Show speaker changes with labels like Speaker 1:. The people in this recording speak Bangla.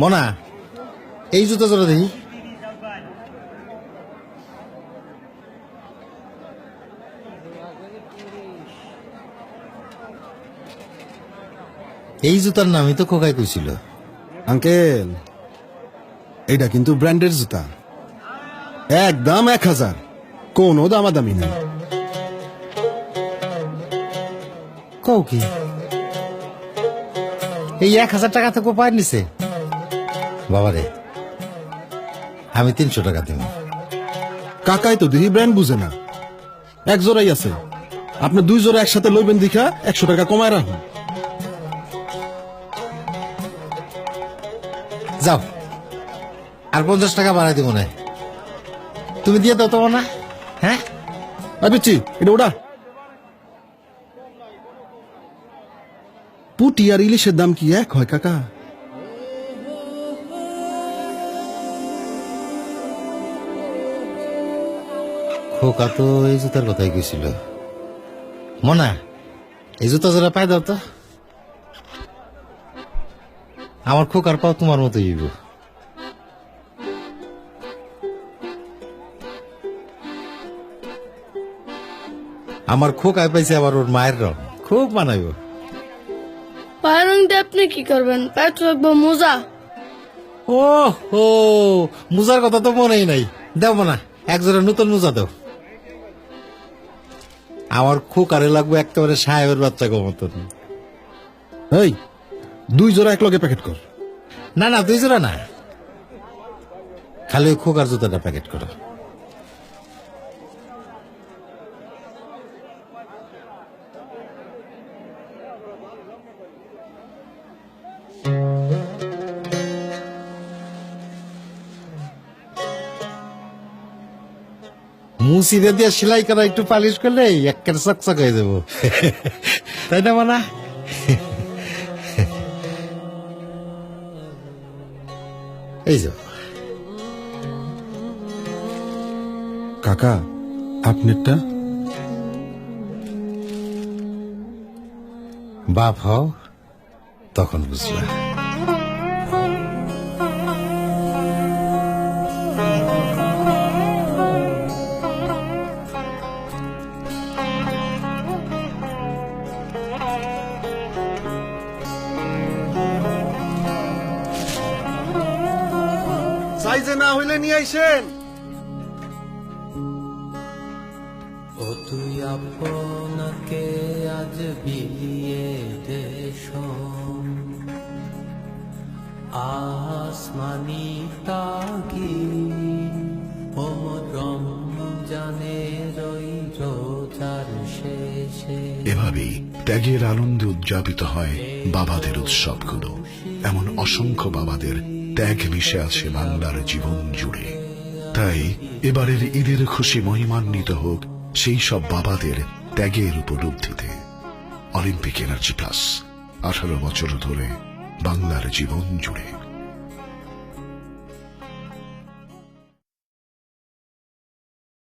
Speaker 1: মনা এই জুতা জোড়া দেখি। এই জুতার নামই তো খোকাই কইছিল।
Speaker 2: আঙ্কেল এইটা কিন্তু ব্র্যান্ডের জুতা। একদম এক হাজার। কোনো দামাদামি নেই।
Speaker 1: কও কি? এই এক হাজার টাকা তো কোপায় নিছে। বাবারে, আমি তিনশো টাকা দিব।
Speaker 2: কাকাই তো দিদি ব্র্যান্ড বুঝে না। এক জোড়াই আছে। আপনি দুই জোড়া একসাথে লইবেন দেখা, একশো টাকা কমায় রাখুন।
Speaker 1: যাও। আর পঞ্চাশ টাকা বাড়াই দিব না। তুমি দিয়ে দাও তোমার না। হ্যাঁ?
Speaker 2: পিচ্ছি এটা ওটা পুটি আর ইলিশের দাম কি এক হয়, কাকা?
Speaker 1: খোকা তো এই জুতার কথাই কইছিল। মনা এই জুতা জোড়া পাই দাও তো। আমার খোকার পাও তোমার মতো হইব। আমার খোকায় পাইছে আবার ওর মায়ের রং। খুব মানাইব।
Speaker 3: পায়ের রং দিয়ে আপনি কি করবেন? পায়ে মোজা।
Speaker 1: ও হো মুজার কথা তো মনেই নাই। দেব না এক জোড়া নতুন মুজা দাও। আমার খুব খোকারে লাগবে একেবারে সাহেবের বাচ্চা মতন
Speaker 2: এই, দুই জোড়া এক লগে প্যাকেট কর।
Speaker 1: না না, দুই জোড়া না। খালি খোকার জুতাটা প্যাকেট করো। মুসিদে দিয়ে সেলাই করা একটু পালিশ করলে একের চকচক হয়ে যাব। তাই না মানা? এই যাও
Speaker 2: কাকা আপনারটা?
Speaker 1: বাপ হও তখন বুঝলা
Speaker 2: সাইজে না হইলে নিয়ে আইসেন।
Speaker 4: ও তুই আপনাকে আজ বিলিয়ে দেশ আসমানি তাগি ওমরম জানে রই রোজার শেষে।
Speaker 5: এভাবেই ত্যাগের আনন্দে উদযাপিত হয় বাবাদের উৎসবগুলো। এমন অসংখ্য বাবাদের ত্যাগ মিশে আছে বাংলার জীবন জুড়ে। তাই এবারের ঈদের খুশি মহিমান্বিত হোক সেই সব বাবাদের ত্যাগের উপলব্ধিতে। অলিম্পিক এনার্জি প্লাস আঠারো বছর ধরে বাংলার জীবন জুড়ে।